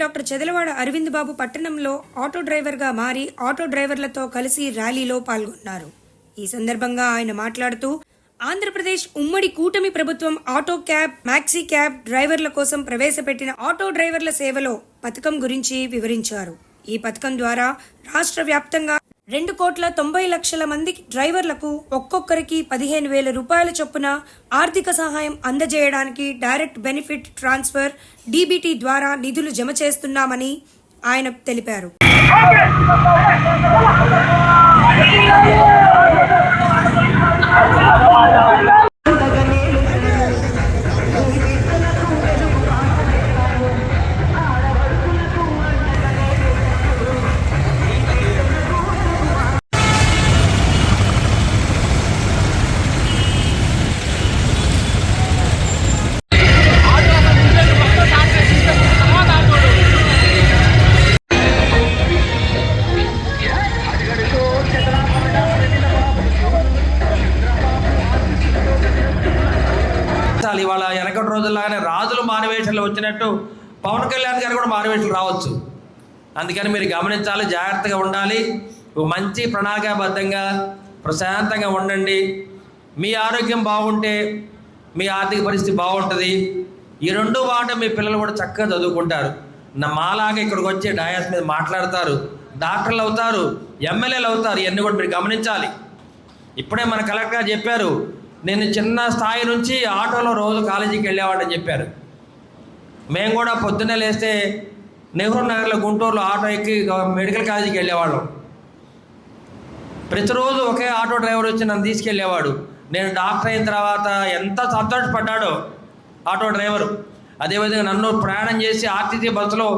Doctor Chadalavada Aravind Babu పట్టణంలో auto డ్రైవర్గా మారి ఆటో డ్రైవర్లతో కలిసి ర్యాలీలో పాల్గొన్నారు. ఈ సందర్భంగా ఆయన మాట్లాడుతూ ఆంధ్రప్రదేశ్ ఉమ్మడి కూటమి ప్రభుత్వం ఆటో క్యాబ్ మ్యాక్సీ క్యాబ్ డ్రైవర్ల కోసం ప్రవేశపెట్టిన ఆటో డ్రైవర్ల సేవలో పథకం గురించి వివరించారు. ఈ పథకం ద్వారా రాష్ట్ర వ్యాప్తంగా రెండు కోట్ల తొంభై లక్షల మంది డ్రైవర్లకు ఒక్కొక్కరికి పదిహేను వేల రూపాయల చొప్పున ఆర్థిక సహాయం అందజేయడానికి డైరెక్ట్ బెనిఫిట్ ట్రాన్స్ఫర్ డీబీటీ ద్వారా నిధులు జమ చేస్తున్నామని ఆయన తెలిపారు. ఇవాళ రోజుల్లాగానే రాజులు మానవేషాలు వచ్చినట్టు పవన్ కళ్యాణ్ గారు కూడా మానవేషాలు రావచ్చు. అందుకని మీరు గమనించాలి జాగ్రత్తగా ఉండాలి. మంచి ప్రణాళికాబద్ధంగా ప్రశాంతంగా ఉండండి. మీ ఆరోగ్యం బాగుంటే మీ ఆర్థిక పరిస్థితి బాగుంటుంది. ఈ రెండు బాగుంటే మీ పిల్లలు కూడా చక్కగా చదువుకుంటారు. నా మాలాగా ఇక్కడికి వచ్చి డయాస్ మీద మాట్లాడతారు. డాక్టర్లు అవుతారు ఎమ్మెల్యేలు అవుతారు ఇవన్నీ కూడా మీరు గమనించాలి. ఇప్పుడే మన కలెక్టర్ చెప్పారు నేను చిన్న స్థాయి నుంచి ఆటోలో రోజు కాలేజీకి వెళ్ళేవాడని చెప్పారు. మేము కూడా పొద్దున్నే లేస్తే నెహ్రూ నగర్లో గుంటూరులో ఆటో ఎక్కి మెడికల్ కాలేజీకి వెళ్ళేవాళ్ళం. ప్రతిరోజు ఒకే ఆటో డ్రైవర్ వచ్చి నన్ను తీసుకెళ్ళేవాడు. నేను డాక్టర్ అయిన తర్వాత ఎంత సంతోషపడ్డాడో ఆటో డ్రైవరు. అదేవిధంగా నన్ను ప్రయాణం చేసి ఆర్టీసీ బస్సులో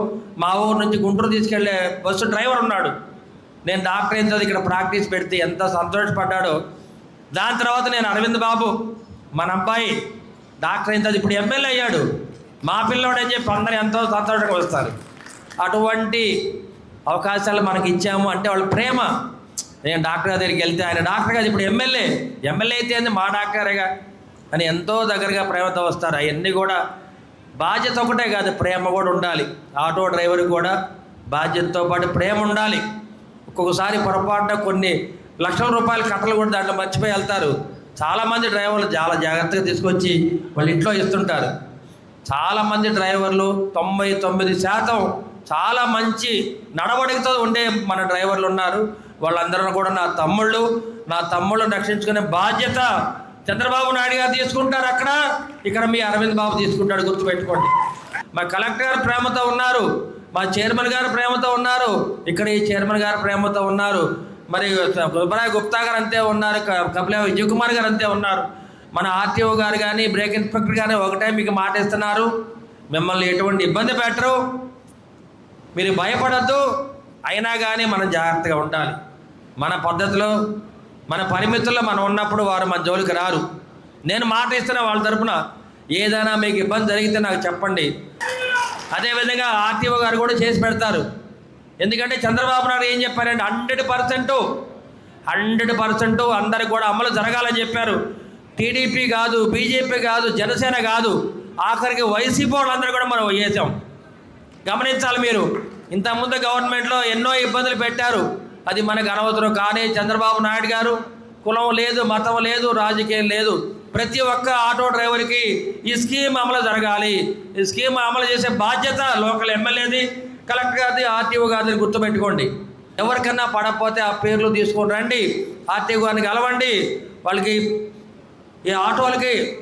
మా ఊరు నుంచి గుంటూరు తీసుకెళ్ళే బస్సు డ్రైవర్ ఉన్నాడు. నేను డాక్టర్ అయిన తర్వాత ఇక్కడ ప్రాక్టీస్ పెడితే ఎంత సంతోషపడ్డాడో దాని తర్వాత నేను అరవింద్ బాబు మన అబ్బాయి డాక్టర్ అయిన తర్వాత ఇప్పుడు ఎమ్మెల్యే అయ్యాడు. మా పిల్లోడని చెప్పి అందరూ ఎంతో సంతోషంగా వస్తారు. అటువంటి అవకాశాలు మనకి ఇచ్చాము అంటే వాళ్ళ ప్రేమ. నేను డాక్టర్ దగ్గరికి వెళ్తే ఆయన డాక్టర్ గారు ఇప్పుడు ఎమ్మెల్యే ఎమ్మెల్యే అయితే మా డాక్టరేగా. అని ఎంతో దగ్గరగా ప్రేమతో వస్తారు. అవన్నీ కూడా బాధ్యత ఒకటే కాదు. ప్రేమ కూడా ఉండాలి. ఆటో డ్రైవర్ కూడా బాధ్యతతో పాటు ప్రేమ ఉండాలి. ఒక్కొక్కసారి పొరపాటున కొన్ని లక్షల రూపాయల కట్టలు కూడా దాంట్లో మర్చిపోయి వెళ్తారు. చాలామంది డ్రైవర్లు చాలా జాగ్రత్తగా తీసుకొచ్చి వాళ్ళ ఇంట్లో ఇస్తుంటారు. చాలామంది డ్రైవర్లు తొంభై తొమ్మిది శాతం చాలా మంచి నడవడికతో ఉండే మన డ్రైవర్లు ఉన్నారు. వాళ్ళందరూ కూడా నా తమ్ముళ్ళు నా తమ్ముళ్ళని రక్షించుకునే బాధ్యత చంద్రబాబు నాయుడు గారు తీసుకుంటారు అక్కడ. ఇక్కడ మీ అరవింద్ బాబు తీసుకుంటాడు గుర్తుపెట్టుకోండి. మా కలెక్టర్ గారు ప్రేమతో ఉన్నారు మా చైర్మన్ గారు ప్రేమతో ఉన్నారు ఇక్కడ ఈ చైర్మన్ గారు ప్రేమతో ఉన్నారు. మరి సుబ్బరాయ్ గుప్తా గారు అంతే ఉన్నారు క- కపిల విజయ్ కుమార్ గారు అంతే ఉన్నారు. మన ఆర్టీఓ గారు కానీ బ్రేక్ ఇన్స్పెక్టర్ కానీ ఒకటే మీకు మాట ఇస్తున్నారు. మిమ్మల్ని ఎటువంటి ఇబ్బంది పెట్టరు. మీరు భయపడద్దు. అయినా కానీ మనం జాగ్రత్తగా ఉండాలి. మన పద్ధతిలో మన పరిమితుల్లో మనం ఉన్నప్పుడు వారు మన జోలికి రారు. నేను మాట ఇస్తున్నా వాళ్ళ తరపున ఏదైనా మీకు ఇబ్బంది జరిగితే నాకు చెప్పండి. అదేవిధంగా ఆర్టీఓ గారు కూడా చేసి పెడతారు. ఎందుకంటే చంద్రబాబు నాయుడు ఏం చెప్పారంటే హండ్రెడ్ పర్సెంట్ హండ్రెడ్ పర్సెంట్ అందరికి కూడా అమలు జరగాలని చెప్పారు. టీడీపీ కాదు బీజేపీ కాదు జనసేన కాదు ఆఖరికి వైసీపీ వాళ్ళందరూ కూడా మనం వేసాం గమనించాలి మీరు. ఇంతకుముందు గవర్నమెంట్లో ఎన్నో ఇబ్బందులు పెట్టారు. అది మనకు అనవసరం. కానీ చంద్రబాబు నాయుడు గారు కులం లేదు మతం లేదు రాజకీయం లేదు. ప్రతి ఒక్క ఆటో డ్రైవర్కి ఈ స్కీమ్ అమలు జరగాలి. ఈ స్కీమ్ అమలు చేసే బాధ్యత లోకల్ ఎమ్మెల్యేది. కలెక్టర్ గారిది ఆర్టీఓ గారిని గుర్తుపెట్టుకోండి. ఎవరికన్నా పడకపోతే ఆ పేర్లు తీసుకొని రండి. ఆర్టీఓ గారిని కలవండి. వాళ్ళకి ఈ ఆటోలకి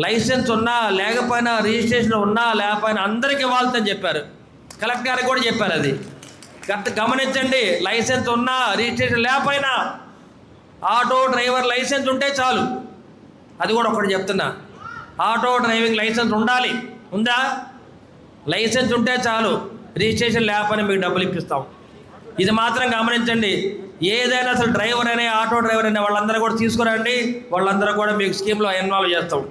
లైసెన్స్ ఉన్నా లేకపోయినా రిజిస్ట్రేషన్ ఉన్నా లేకపోయినా అందరికీ ఇవ్వాలని చెప్పారు. కలెక్టర్ గారికి కూడా చెప్పారు అది. గత గమనించండి లైసెన్స్ ఉన్నా రిజిస్ట్రేషన్ లేకపోయినా ఆటో డ్రైవర్ లైసెన్స్ ఉంటే చాలు. అది కూడా ఒకటి చెప్తున్నా. ఆటో డ్రైవింగ్ లైసెన్స్ ఉండాలి. ఉందా? లైసెన్స్ ఉంటే చాలు. రిజిస్ట్రేషన్ లేకపోయినా మీకు డబ్బులు ఇప్పిస్తాం. ఇది మాత్రం గమనించండి. ఏదైనా అసలు డ్రైవర్ అనే ఆటో డ్రైవర్ అనే వాళ్ళందరూ కూడా తీసుకురండి. వాళ్ళందరూ కూడా మీకు స్కీమ్లో ఇన్వాల్వ్ చేస్తాం.